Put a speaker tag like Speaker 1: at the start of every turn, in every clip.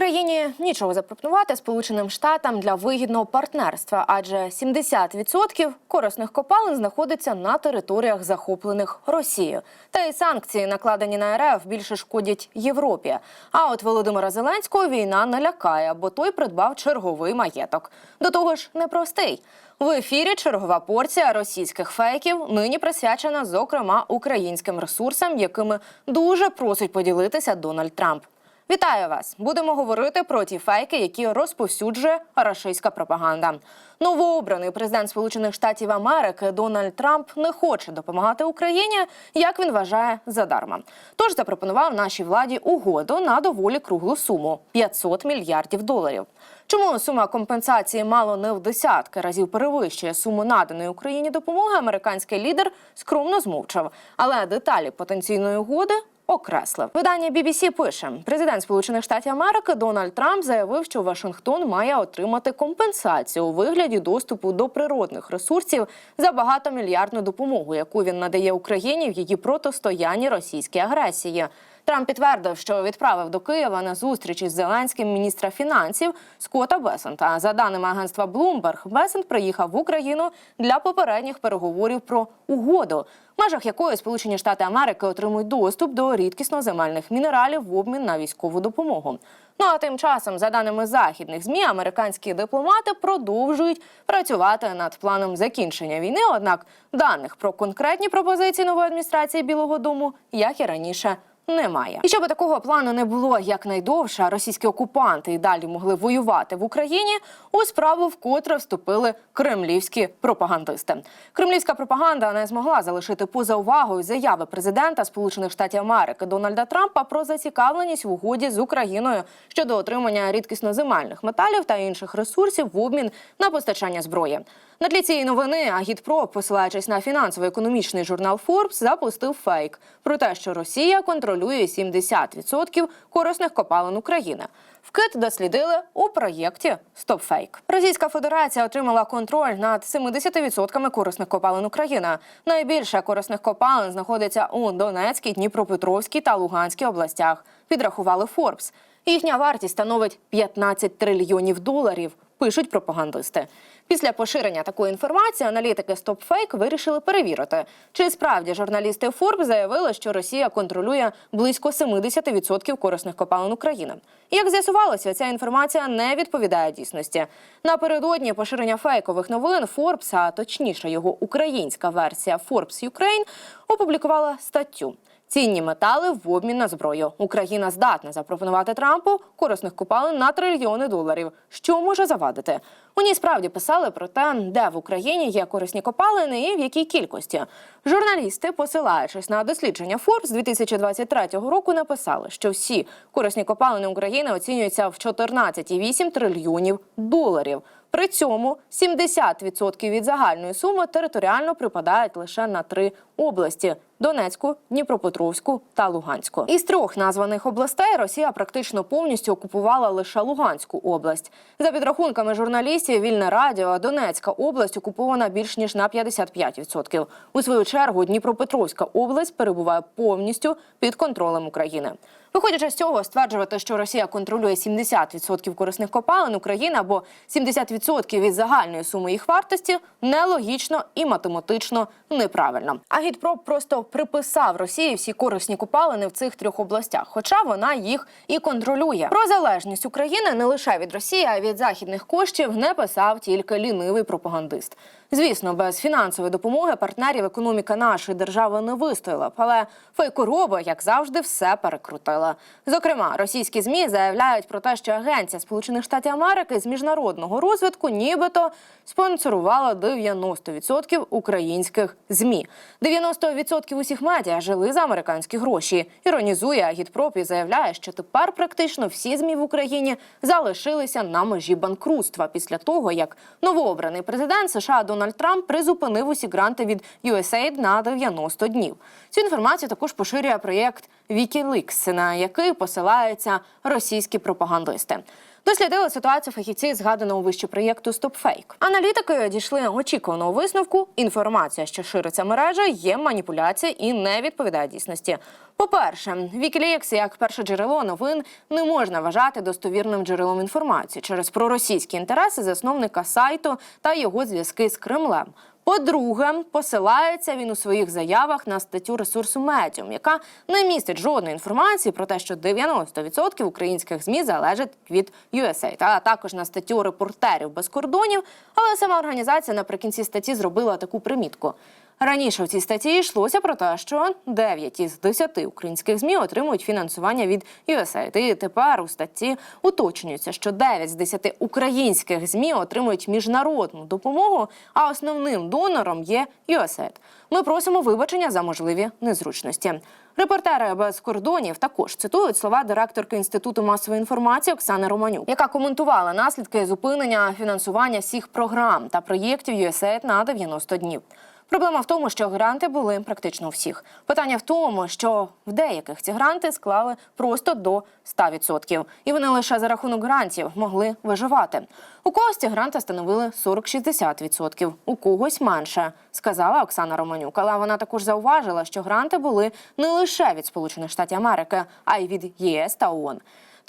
Speaker 1: Україні нічого запропонувати Сполученим Штатам для вигідного партнерства, адже 70% корисних копалин знаходиться на територіях, захоплених Росією. Та й санкції, накладені на РФ, більше шкодять Європі. А от Володимира Зеленського війна не лякає, бо той придбав черговий маєток. До того ж, непростий. В ефірі чергова порція російських фейків нині присвячена, зокрема, українським ресурсам, якими дуже просить поділитися Дональд Трамп. Вітаю вас! Будемо говорити про ті фейки, які розповсюджує рашистська пропаганда. Новообраний президент Сполучених Штатів Америки Дональд Трамп не хоче допомагати Україні, як він вважає, задарма. Тож запропонував нашій владі угоду на доволі круглу суму 500 мільярдів доларів. Чому сума компенсації мало не в десятки разів перевищує суму наданої Україні допомоги? Американський лідер скромно змовчав, але деталі потенційної угоди окреслив. Видання BBC пише: президент Сполучених Штатів Америки Дональд Трамп заявив, що Вашингтон має отримати компенсацію у вигляді доступу до природних ресурсів за багатомільярдну допомогу, яку він надає Україні в її протистоянні російській агресії. Трамп підтвердив, що відправив до Києва на зустріч із Зеленським міністра фінансів Скотта Бесента. За даними агентства Bloomberg, Бесент приїхав в Україну для попередніх переговорів про угоду, в межах якої Сполучені Штати Америки отримують доступ до рідкісно земельних мінералів в обмін на військову допомогу. Ну а тим часом, за даними західних змі, американські дипломати продовжують працювати над планом закінчення війни. Однак даних про конкретні пропозиції нової адміністрації Білого Дому, як і раніше. Немає і щоб такого плану не було якнайдовше, російські окупанти і далі могли воювати в Україні. У справу вкотре вступили кремлівські пропагандисти. Кремлівська пропаганда не змогла залишити поза увагою заяви президента Сполучених Штатів Америки Дональда Трампа про зацікавленість в угоді з Україною щодо отримання рідкісноземельних металів та інших ресурсів в обмін на постачання зброї. На тлі цієї новини Агітпро, посилаючись на фінансово-економічний журнал Forbes, запустив фейк про те, що Росія контролює 70% корисних копалин України. Вкид дослідили у проєкті «Стопфейк». Російська Федерація отримала контроль над 70% корисних копалин України. Найбільше корисних копалин знаходиться у Донецькій, Дніпропетровській та Луганській областях. Підрахували Forbes. Їхня вартість становить 15 трильйонів доларів. Пишуть пропагандисти. Після поширення такої інформації аналітики StopFake вирішили перевірити, чи справді журналісти Forbes заявили, що Росія контролює близько 70% корисних копалин України. Як з'ясувалося, ця інформація не відповідає дійсності. Напередодні поширення фейкових новин Forbes, а точніше його українська версія Forbes Ukraine, опублікувала статтю. Цінні метали в обмін на зброю. Україна здатна запропонувати Трампу корисних копалин на трильйони доларів. Що може завадити? У ній справді писали про те, де в Україні є корисні копалини і в якій кількості. Журналісти, посилаючись на дослідження Forbes 2023 року, написали, що всі корисні копалини України оцінюються в 14,8 трильйонів доларів. При цьому 70% від загальної суми територіально припадають лише на три області: Донецьку, Дніпропетровську та Луганську. Із трьох названих областей Росія практично повністю окупувала лише Луганську область. За підрахунками журналістів, вільне радіо Донецька область окупована більш ніж на 55%. У свою чергу Дніпропетровська область перебуває повністю під контролем України. Виходячи з цього, стверджувати, що Росія контролює 70% корисних копалин України або 70% від загальної суми їх вартості нелогічно і математично неправильно. Агітпроп просто приписав Росії всі корисні копалини в цих трьох областях, хоча вона їх і контролює. Про залежність України не лише від Росії, а від західних коштів не писав тільки лінивий пропагандист. Звісно, без фінансової допомоги партнерів економіка нашої держави не вистояла б, але фейкороби, як завжди, все перекрутила. Зокрема, російські змі заявляють про те, що агенція Сполучених Штатів Америки з міжнародного розвитку нібито спонсорувала 90% українських змі. 90% усіх медіа жили за американські гроші. Іронізує агітпроп і заявляє, що тепер практично всі змі в Україні залишилися на межі банкрутства після того, як новообраний президент США Дональд Трамп призупинив усі гранти від USAID на 90 днів. Цю інформацію також поширює проєкт Wikileaks, на який посилаються російські пропагандисти. Дослідили ситуацію фахівці згаданого вище проєкту StopFake. Аналітики дійшли очікуваного висновку. Інформація, що шириться мережа, є маніпуляція і не відповідає дійсності. По-перше, Wikileaks як перше джерело новин не можна вважати достовірним джерелом інформації через проросійські інтереси засновника сайту та його зв'язки з Кремлем. По-друге, посилається він у своїх заявах на статтю ресурсу Медіум, яка не містить жодної інформації про те, що 90% українських змі залежать від USA, та також на статтю репортерів без кордонів. Але сама організація наприкінці статті зробила таку примітку. Раніше в цій статті йшлося про те, що 9 із 10 українських змі отримують фінансування від USAID. І тепер у статті уточнюється, що 9 з 10 українських змі отримують міжнародну допомогу, а основним донором є USAID. Ми просимо вибачення за можливі незручності. Репортери без кордонів також цитують слова директорки інституту масової інформації Оксани Романюк, яка коментувала наслідки зупинення фінансування всіх програм та проєктів USAID на 90 днів. Проблема в тому, що гранти були практично у всіх. Питання в тому, що в деяких ці гранти склали просто до 100%. і вони лише за рахунок грантів могли виживати. У когось ці гранти становили 40-60%, у когось менше, сказала Оксана Романюк. Але вона також зауважила, що гранти були не лише від Сполучених Штатів Америки, а й від ЄС та ООН.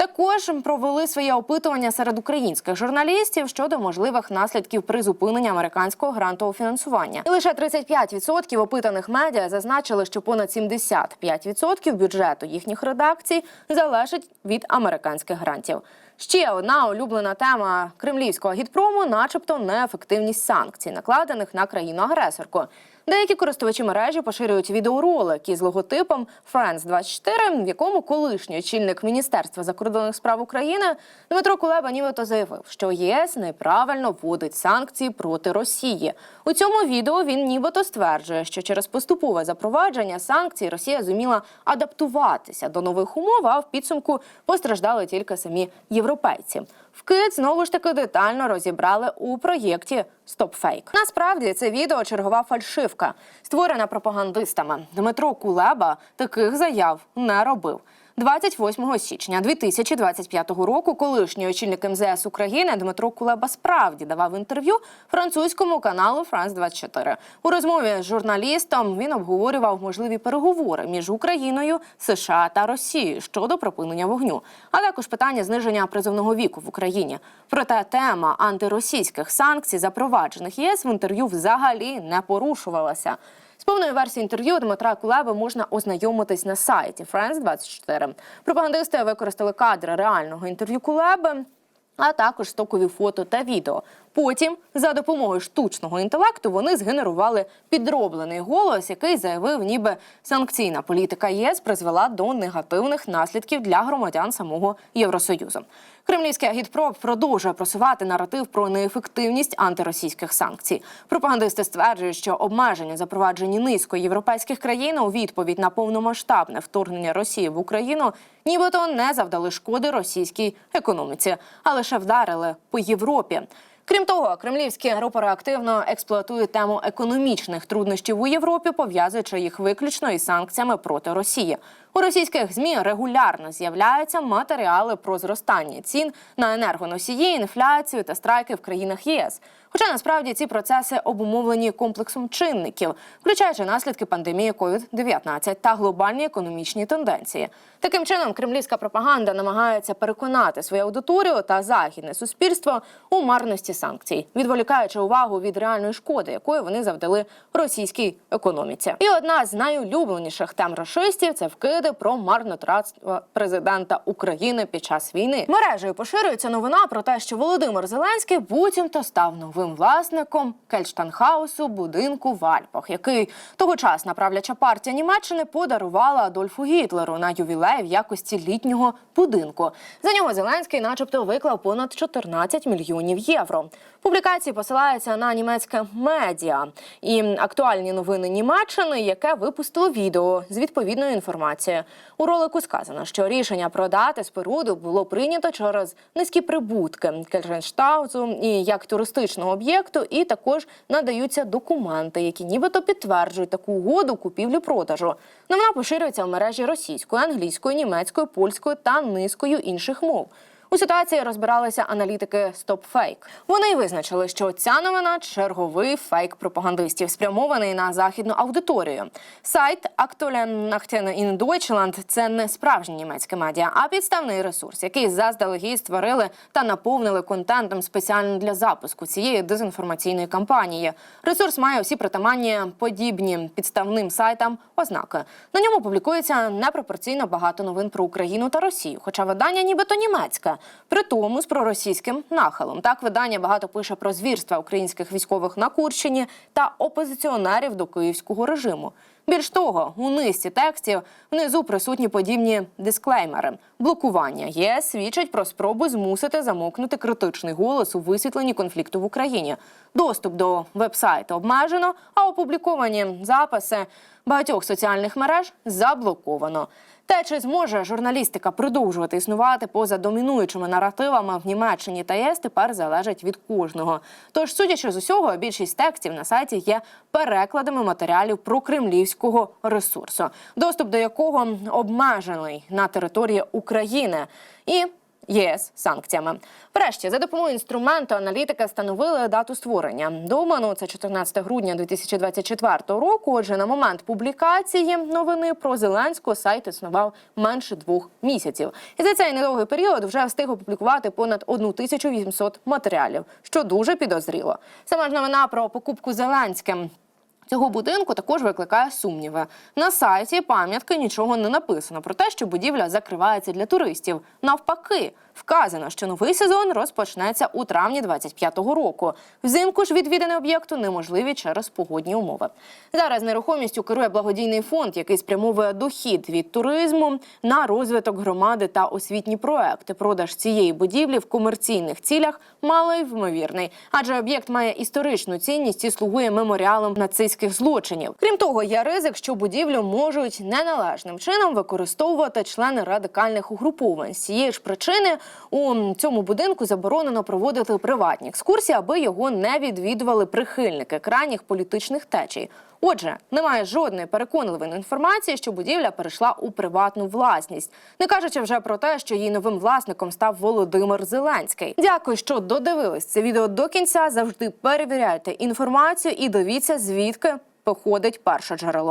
Speaker 1: Також провели своє опитування серед українських журналістів щодо можливих наслідків призупинення американського грантового фінансування. І лише 35% опитаних медіа зазначили, що понад 75% бюджету їхніх редакцій залежить від американських грантів. Ще одна улюблена тема кремлівського гідпрому, начебто, неефективність санкцій, накладених на країну-агресорку. Деякі користувачі мережі поширюють відеоролики з логотипом France 24 в якому колишній очільник Міністерства закордонних справ України Дмитро Кулеба нібито заявив, що ЄС неправильно вводить санкції проти Росії. У цьому відео він нібито стверджує, що через поступове запровадження санкцій Росія зуміла адаптуватися до нових умов, а в підсумку постраждали тільки самі європейці. Вкид знову ж таки детально розібрали у проєкті StopFake. Насправді це відео чергова фальшивка, створена пропагандистами. Дмитро Кулеба таких заяв не робив. 28 січня 2025 року колишній очільник МЗС України Дмитро Кулеба справді давав інтерв'ю французькому каналу France 24 У розмові з журналістом він обговорював можливі переговори між Україною, США та Росією щодо припинення вогню, а також питання зниження призовного віку в Україні. Проте тема антиросійських санкцій, запроваджених ЄС в інтерв'ю, взагалі не порушувалася. З повною версією інтерв'ю Дмитра Кулеби можна ознайомитись на сайті France 24 Пропагандисти використали кадри реального інтерв'ю Кулеби, а також стокові фото та відео. Потім, за допомогою штучного інтелекту, вони згенерували підроблений голос, який заявив, ніби санкційна політика ЄС призвела до негативних наслідків для громадян самого Євросоюзу. Кремлівський агітпроп продовжує просувати наратив про неефективність антиросійських санкцій. Пропагандисти стверджують, що обмеження, запроваджені низко європейських країн у відповідь на повномасштабне вторгнення Росії в Україну, нібито не завдали шкоди російській економіці, а лише вдарили по Європі. Крім того, кремлівські рупори активно експлуатують тему економічних труднощів у Європі, пов'язуючи їх виключно із санкціями проти Росії. У російських змі регулярно з'являються матеріали про зростання цін на енергоносії, інфляцію та страйки в країнах ЄС. Хоча насправді ці процеси обумовлені комплексом чинників, включаючи наслідки пандемії COVID-19 та глобальні економічні тенденції. Таким чином, кремлівська пропаганда намагається переконати свою аудиторію та західне суспільство у марності санкцій, відволікаючи увагу від реальної шкоди, якої вони завдали російській економіці. І одна з найулюбленіших тем рашистів це вкиди про марнотратство президента України під час війни. Мережею поширюється новина про те, що Володимир Зеленський буцімто став новим власником Кельштанхаусу будинку в Альпах, який тогочасна правляча партія Німеччини подарувала Адольфу Гітлеру на ювілей в якості літнього будинку. За нього Зеленський, начебто, виклав понад 14 мільйонів євро. Публікації посилаються на німецьке медіа і актуальні новини Німеччини, яке випустило відео з відповідною інформацією. У ролику сказано, що рішення продати споруду було прийнято через низькі прибутки Кельженштаузу і як туристичного об'єкту, і також надаються документи, які нібито підтверджують таку угоду купівлі-продажу. Новина поширюється в мережі російською, англійською, німецькою, польською та низкою інших мов. У ситуації розбиралися аналітики StopFake. Вони визначили, що ця новина черговий фейк пропагандистів, спрямований на західну аудиторію. Сайт Aktuellen in Deutschland – це не справжнє німецьке медіа, а підставний ресурс, який заздалегідь створили та наповнили контентом спеціально для запуску цієї дезінформаційної кампанії. Ресурс має всі притаманні подібні підставним сайтам ознаки. На ньому публікується непропорційно багато новин про Україну та Росію, хоча видання нібито німецьке, при тому з проросійським нахилом. Так видання багато пише про звірства українських військових на Курщині та опозиціонерів до київського режиму. Більш того, у низці текстів внизу присутні подібні дисклеймери. Блокування ЄС свідчить про спробу змусити замовкнути критичний голос у висвітленні конфлікту в Україні. Доступ до вебсайту обмежено, а опубліковані записи багатьох соціальних мереж заблоковано. Те, чи зможе журналістика продовжувати існувати поза домінуючими наративами в Німеччині та ЄС, тепер залежить від кожного. Тож, судячи з усього, більшість текстів на сайті є перекладами матеріалів про кремлівського ресурсу, доступ до якого обмежений на території України і. ЄС санкціями. Врешті, за допомогою інструменту аналітики встановили дату створення. Думану це 14 грудня 2024 року. Отже, на момент публікації новини про Зеленського сайт існував менше двох місяців. І за цей недовгий період вже встиг опублікувати понад 1800 матеріалів, що дуже підозріло. Сама ж новина про покупку Зеленським Цього будинку також викликає сумніви. На сайті пам'ятки нічого не написано про те, що будівля закривається для туристів. Навпаки, вказано, що новий сезон розпочнеться у травні 25-го року. Взимку ж відвідини об'єкту неможливі через погодні умови. Зараз нерухомістю керує благодійний фонд, який спрямовує дохід від туризму на розвиток громади та освітні проекти. Продаж цієї будівлі в комерційних цілях малоймовірний, адже об'єкт має історичну цінність і слугує меморіалом нацистських злочинів. Крім того, є ризик, що будівлю можуть неналежним чином використовувати члени радикальних угруповань. З цієї ж причини у цьому будинку заборонено проводити приватні екскурсії, аби його не відвідували прихильники крайніх політичних течій. Отже, немає жодної переконливої інформації, що будівля перейшла у приватну власність, не кажучи вже про те, що її новим власником став Володимир Зеленський. Дякую, що додивились це відео до кінця. Завжди перевіряйте інформацію і дивіться, звідки походить перше джерело.